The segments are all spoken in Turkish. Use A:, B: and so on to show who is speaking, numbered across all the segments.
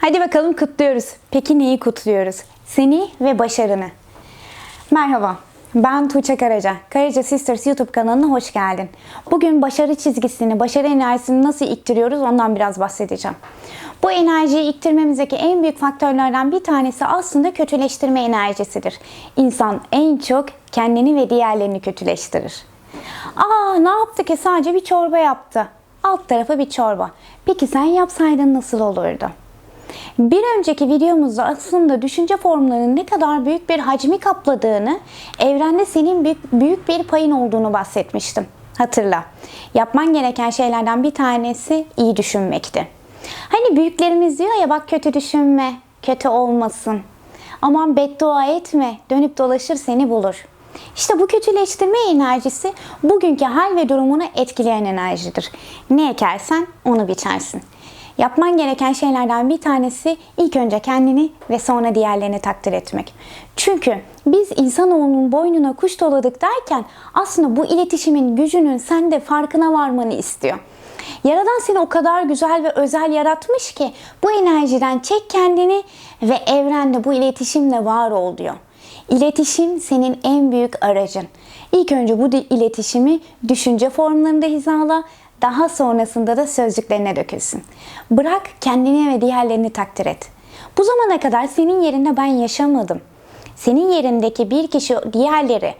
A: Hadi bakalım kutluyoruz. Peki neyi kutluyoruz? Seni ve başarını. Merhaba, ben Tuğçe Karaca. Karaca Sisters YouTube kanalına hoş geldin. Bugün başarı çizgisini, başarı enerjisini nasıl iktiriyoruz ondan biraz bahsedeceğim. Bu enerjiyi iktirmemizdeki en büyük faktörlerden bir tanesi aslında kötüleştirme enerjisidir. İnsan en çok kendini ve diğerlerini kötüleştirir. Aa ne yaptı ki sadece bir çorba yaptı. Alt tarafı bir çorba. Peki sen yapsaydın nasıl olurdu? Bir önceki videomuzda aslında düşünce formlarının ne kadar büyük bir hacmi kapladığını, evrende senin büyük, büyük bir payın olduğunu bahsetmiştim. Hatırla. Yapman gereken şeylerden bir tanesi iyi düşünmekti. Hani büyüklerimiz diyor ya bak kötü düşünme, kötü olmasın. Aman beddua etme, dönüp dolaşır seni bulur. İşte bu kötüleştirme enerjisi bugünkü hal ve durumunu etkileyen enerjidir. Ne ekersen onu biçersin. Yapman gereken şeylerden bir tanesi ilk önce kendini ve sonra diğerlerini takdir etmek. Çünkü biz insanoğlunun boynuna kuş doladık derken aslında bu iletişimin gücünün sende farkına varmanı istiyor. Yaradan seni o kadar güzel ve özel yaratmış ki bu enerjiden çek kendini ve evrende bu iletişimle var ol diyor. İletişim senin en büyük aracın. İlk önce bu iletişimi düşünce formlarında hizala, daha sonrasında da sözcüklerine dökülsün. Bırak kendini ve diğerlerini takdir et. Bu zamana kadar senin yerinde ben yaşamadım. Senin yerindeki bir kişi diğerleri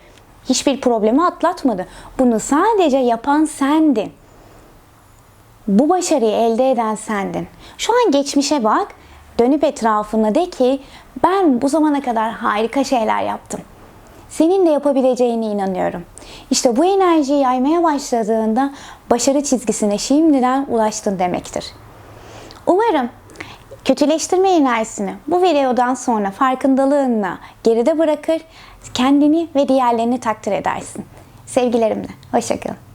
A: hiçbir problemi atlatmadı. Bunu sadece yapan sendin. Bu başarıyı elde eden sendin. Şu an geçmişe bak, dönüp etrafına de ki ben bu zamana kadar harika şeyler yaptım. Senin de yapabileceğine inanıyorum. İşte bu enerjiyi yaymaya başladığında başarı çizgisine şimdiden ulaştın demektir. Umarım kötüleştirme enerjisini bu videodan sonra farkındalığınla geride bırakır, kendini ve diğerlerini takdir edersin. Sevgilerimle, hoşçakalın.